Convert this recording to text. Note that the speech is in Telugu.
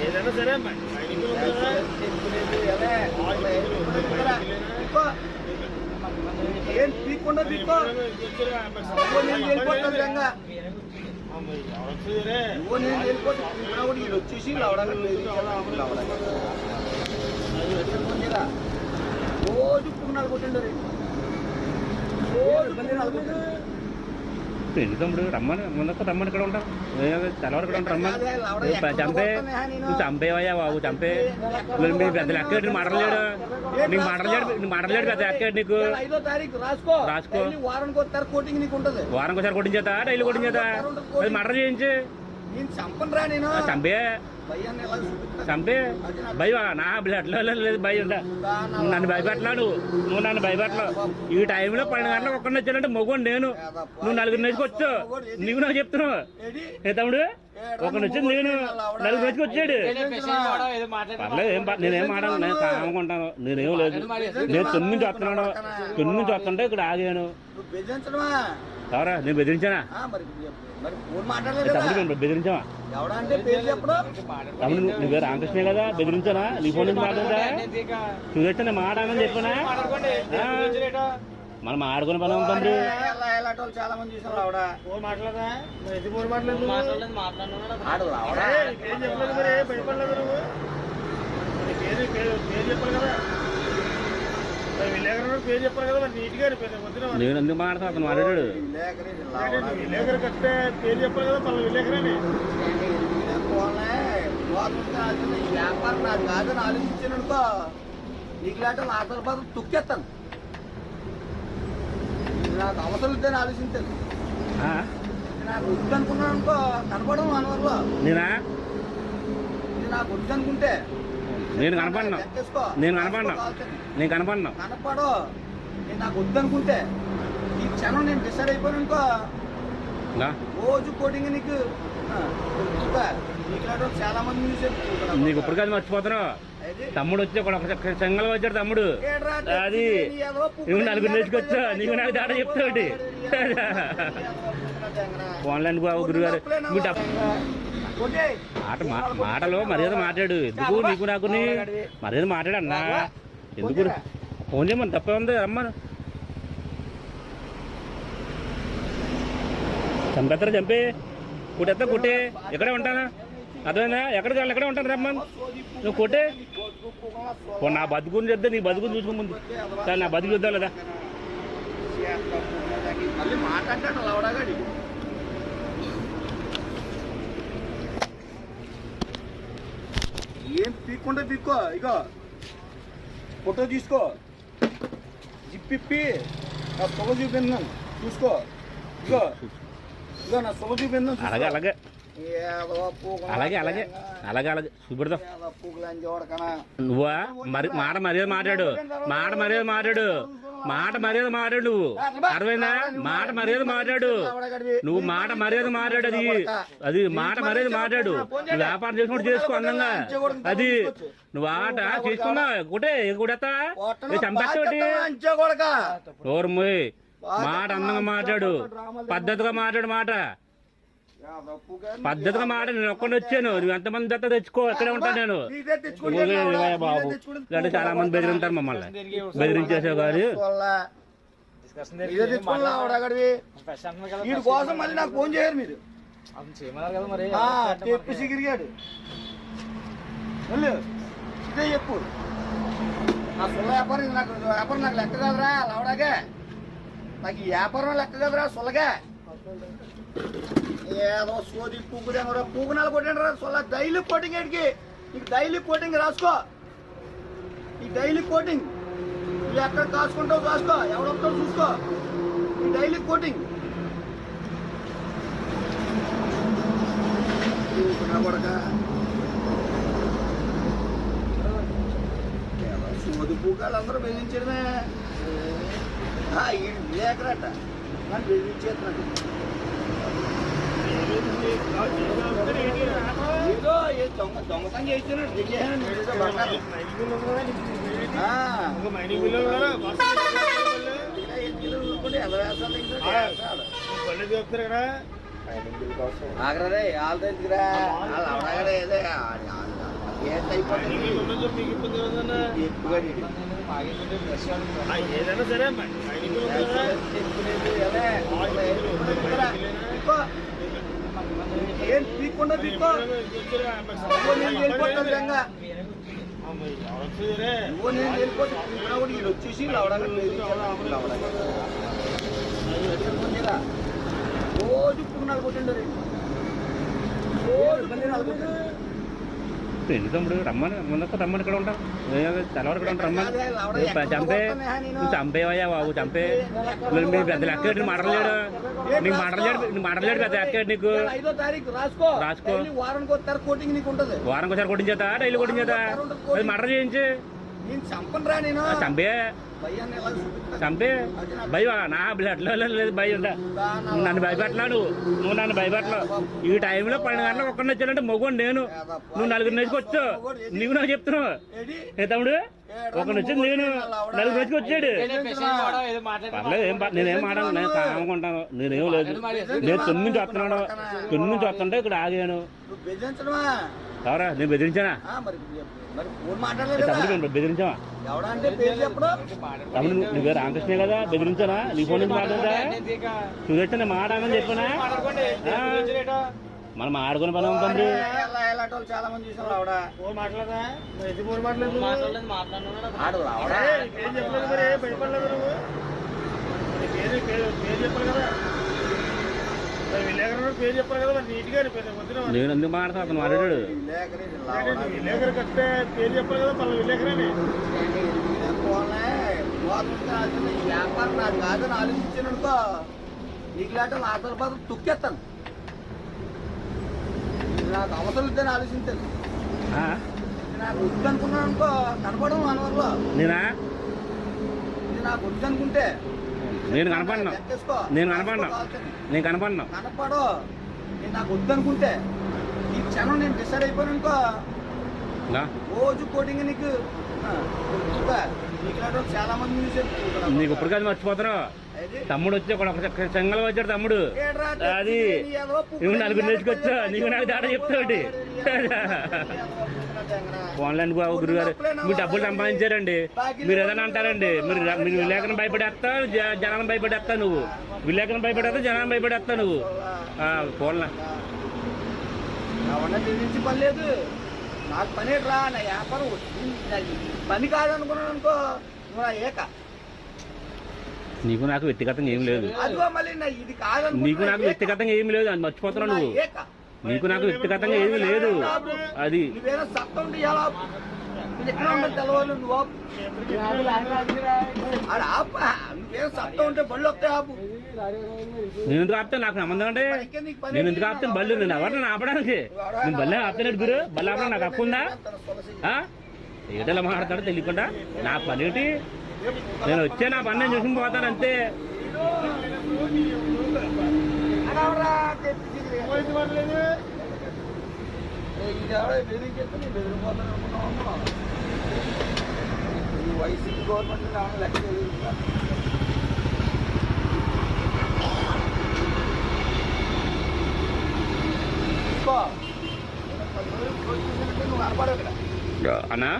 ఏదైనా సరే ఉంది? కదా. పీక్కో. ఏం పీక్కుండా పీక్కో? నేను వెళ్ళిపోతాను నువ్వు నేను వెళ్ళిపోతాను వచ్చేసి రోజు పున్నాలు కొట్టిండరు రోజు ఎందుకు తమ్ముడు? రమ్మని ముందుకు రమ్మని ఇక్కడ ఉంటాం. తెల్లవారు ఇక్కడ ఉంటాం రమ్మని. చంపే నువ్వు చంపేవయ్యా బాబు చంపే. నువ్వు పెద్ద లెక్క ఏంటి మాటలేడు నీకు మాటలేడు నీకు మాటలేడు పెద్ద లెక్క నీకు. రాసుకో. రాసుకో. డైలీ వారానికి వస్తారు కోటింగ్ నీకు ఉంటది వారం ఒకసారి కొట్టించేత డైలీ మటర్ చేయించి. చంపే. చంపే. భయ నా బ్లడ్లో లేదు భయ నన్ను భయపెట్టలా నువ్వు నువ్వు నన్ను భయపెట్టలా ఈ టైంలో పన్నెండు గంటలకు ఒక్కడిని వచ్చానంటే మొగ్గుని నేను. నువ్వు నలుగురు నెచ్చుకు వచ్చావు నీకు నాకు చెప్తున్నావు. ఏడి? ఏ తమ్ముడు? ఒకడు వచ్చింది నేను నలుగురు నెచ్చుకు వచ్చాడు పర్లేదు ఏం నేనేం మాట్లాడు నేను కామకుంటాను నేనేం లేదు. నేను తొమ్మిది నుంచి వస్తున్నాను. తొమ్మిది నుంచి వస్తుంటే ఇక్కడ ఆగాను. ఎవరా నేను బెదిరించానా? తమ్ముడు బెదిరించావా? తమ్ముడు నువ్వు- రామకృష్ణ కదా బెదిరించానా? నీ ఫోన్ నుంచి మాట్లాడదా? చూడొచ్చా నేను మాట్లాడని చెప్పనా? మనం ఆడుకునే పని వాళ్ళు చాలా మంది చూసారు ఆవిడ. ఫోన్ మాట్లాడదా? నేను ఎందుకు మాట్లాడతా అతను మాట్లాడాడు వ్యాపారం నాకు కాదని ఆలోచించాను అనుకో నీకు లాంటి నా తర్వాత తొక్కేస్తాను ఇది నాకు అవసరం లేదని ఆలోచించాను నాకు వద్దు అనుకున్నాను అనుకో కనపడడం మనవల్లో నేనా నాకు వద్దు అనుకుంటే నేను కనపడను. నేను కనపడను. నేను కనపడను. కనపడు. నేను నాకు వద్దు అనుకుంటే ఈ క్షణం నేను డిసైడ్ అయిపోయాను అనుకో? రోజు కోటింగ్ నీకు. చాలా మంది నీకు ఇప్పుడు కాదు మర్చిపోతున్నావు. అది తమ్ముడు వచ్చి ఒక చెంగల్ వచ్చాడు తమ్ముడు. అది. నువ్వు నలుగురు నేర్చుకొచ్చా నీకు నాకు తేడా చెప్తాడు ఫోన్లేండి బాబు గురుగారు. మాట మాటలో మర్యాద మాట్లాడు. ఎందుకు నీకు నాకు మర్యాద మాట్లాడు అన్నా. ఎందుకు ఫోన్ చేయమని తప్పే ఉంది రమ్మను. చంపేస్తారా చంపే. కుట్టేస్తా కుట్టే. ఎక్కడే ఉంటానా? అర్థమైందా? ఎక్కడికి వెళ్ళి ఎక్కడే ఉంటాను రమ్మను. నువ్వు కొట్టే. నా బతుకుని చెప్తే నీ బతుకుని చూసుకో ముందు. సరే నా బతుకు చూద్దాం లేదా మళ్ళీ మాట్లాడతాడు లవడగాడి ఏం పీక్కుంటే పీక్కో ఇగో. ఫోటో తీసుకో. జిప్పిప్పి నా సొగ చూపిందాను చూసుకో. ఇగో. ఇగో నా సొగ చూపిందాను అలాగే అలాగే. అలాగే అలాగే. అలాగే అలాగే. చూపెడదాం నువ్వా? మరి మాట మర్యాద మాట్లాడు. మాట మర్యాద మాట్లాడు. మాట మర్యాద మాట్లాడు నువ్వు. అర్థమైందా? మాట మర్యాద మాట్లాడు నువ్వు మాట మర్యాద మాట్లాడు అది. అది మాట మర్యాద మాట్లాడు నువ్వు వ్యాపారం చేసుకుంటూ చేసుకో అందంగా. అది నువ్వు ఆట చేసుకున్నా ఒకటే కొడతా మాట అందంగా మాట్లాడు పద్ధతిగా మాట్లాడు మాట. పద్ధతిగా మాట నేను ఒక్కడిని వచ్చాను. నువ్వు ఎంతమంది దత్త తెచ్చుకో ఇక్కడే ఉంటాను నేను. బాబు. ఇలాంటి చాలా మంది బెదిరింటారు మమ్మల్ని. బెదిరించేసావు కానీ వీడి కోసం మళ్ళీ నాకు ఫోన్ చేయరు మీరు. చెప్పి సిగిరిగాడు వెళ్ళు. ఇదే చెప్పు. నా సుల్ల వ్యాపారం ఇది నాకు వ్యాపారం నాకు లెక్క కదరా లవడాగే నాకు ఈ వ్యాపారం లెక్క కదరా సుల్లగా ఏదో సోది పువ్వు పూగునాలు కొట్టండి రా సొల్ల డైలీ కోటింగ్ ఎడికి నీకు డైలీ కోటింగ్ రాసుకో. ఈ డైలీ కోటింగ్. నువ్వు ఎక్కడ కాసుకుంటావు కాసుకో ఎవడొస్తావు చూసుకో. ఈ డైలీ కోటింగ్. సోది పూకాలు అందరూ బెదిరించడమే ఆ, ఈడు నన్ను బెదిరించేస్తున్నాడు దొంగతనం చేస్తున్నాడు దిగేసాను నేనేదో చెప్తారు కదా ఆగరే వాళ్ళతో ఎందుకురా వాళ్ళు అవడగడే ఏదే ఏదైనా సరే మైనింగ్ ఏం తీకుండా పీక్కో నేను వెళ్ళిపోతాను జంగా నువ్వు నేను వెళ్ళిపోతాను కూడా వచ్చేసి లవడగా రోజు పుగ్నాలు కొట్టిండరు రోజు పుగ్నాలు ఎందుకు తమ్ముడు? రమ్మని ముందొక్క రమ్మని ఇక్కడ ఉంటాం. తెల్లవారు ఇక్కడ ఉంటాం రమ్మని. చంపే నువ్వు చంపేవయ్యా బాబు చంపే. మీ పెద్ద లెక్క ఏంటి? మడరలేడు నీకు మడరలేడు నీకు మడరలేడు పెద్ద లెక్క నీకు. రాసుకో. వారానికి ఒకసారి నీకు కొట్టించేత డైలీ కొట్టించేత మర్డర్ చేయించి. నేను నేను. చంపే? చంపే. భయ నా బ్లడ్లో లేదు భయ ఉందా నువ్వు నన్ను భయపెట్టలా నువ్వు? నువ్వు నన్ను భయపెట్టలేవు ఈ టైంలో పన్నెండు గంటలకు ఒక్కడిని వచ్చానంటే మగోడు నేను. నువ్వు నలుగురు నేర్చుకు వచ్చావు. నీకు నాకు చెప్తున్నావు. ఏడి? ఏ తమ్ముడు? ఒకరిని వచ్చింది నేను నలుగురు నేర్చుకు వచ్చాడు. పర్లేదు ఏం నేనేం ఆడాను నేను కామకుంటాను. నేనేం లేదు. నేను తొమ్మిది నుంచి వస్తున్నాను. తొమ్మిది నుంచి వస్తుంటే ఇక్కడ ఆగాను. నువ్వు ఎవరా? నేను బెదిరించానా? తమ్ముడు బెదిరించావా? నువ్వు- రామకృష్ణే కదా బెదిరించానా నీ ఫోన్ నుంచి మాట్లాడదా? చూడొచ్చు నేను మాట్లాడమని చెప్పానా? మనం ఆడుకునే పని ఉంటుంది చాలా మంది చూసాం ఆవిడ. ఫోన్ మాట్లాడదా? మరి ఎందుకు ఫోన్ మాట్లాడలేదు నేను ఎందుకు మాట్లాడతాను అతను మాట్లాడాడు విలేకరి కట్టే పేరు చెప్పాలి కదా మళ్ళీ విలేకరని వ్యాపారం నాది కాదని ఆలోచించాను అనుకో నీకు లాంటి నా తర్వాత తొక్కేస్తాను నాకు అవసరం లేదని ఆలోచించాను ఆ? ఇది నాకు వద్దు అనుకున్నాను అనుకో నేనా? ఇది నాకు వద్దు అనుకుంటే నేను కనపడను. నేను కనపడను. నేను కనపడను. కనపడో. నేను నాకు వద్దు అనుకుంటే ఈ క్షణం నేను డిసైడ్ అయిపోయాను అనుకో? రోజు కోటింగ్ నీకు. నీకు ఇప్పుడు కాదు మర్చిపోతున్నావు తమ్ముడు వచ్చి ఒక చెంగల్ వచ్చాడు తమ్ముడు. అది. నువ్వు నలుగురు నేర్చుకొచ్చా నీకు నాకు దాడ చెప్తావుటి ఆన్లైన్ బాబు గురుగారు. మీరు డబ్బులు సంపాదించారండి. మీరు ఏదైనా అంటారండి. మీరు మీరు విలేకరణ భయపడేస్తా జనాలను భయపడేస్తా నువ్వు. విలేకరణ భయపడేస్తా జనాలను భయపడేస్తా నువ్వు. ఫోన్లో నాకు పని రా నా వ్యాపారం పని కాదనుకున్నాను అనుకో నువ్వు నా ఏక. నీకు నాకు వ్యక్తిగతంగా ఏం లేదు. అదిగో మళ్ళీ నా ఇది కాదు నీకు నాకు వ్యక్తిగతంగా ఏం లేదు అది మర్చిపోతున్నావు నువ్వు నీకు నాకు వ్యక్తిగతంగా ఏమీ లేదు. అది. నువ్వేదో సత్తం ఉంటే బళ్ళు వస్తాయి ఆపు. నేను ఎందుకు ఆపుతాను? నాకు సంబంధం అంటే నేను ఎందుకు ఆపుతాను? బళ్ళు నేను ఎవరిని ఆపడానికి? నేను బల్లే ఆపుతాను గురు. బళ్ళు ఆపడం నాకు హక్కు ఉందా? ఏటలా మాట్లాడతాడో తెలియకుండా నా పని ఏంటి? నేను వచ్చే నా పని నేను చూసుకుని పోతాను అంతే. అడవరా, తెప్పి పోయింది మాట్లాడలేదు ఇది ఎవడో బెదిరించేస్తే నేను బెదిరిపోతాను అనుకున్నావు అమ్మా. ఈ వైసీపీ గవర్నమెంట్ ఏమైనా లెక్క తెలియదు తీసుకో. నేను పది రోజులు పోయి చూసినట్టు నువ్వు కనపడవు ఇక్కడ. అన్నా?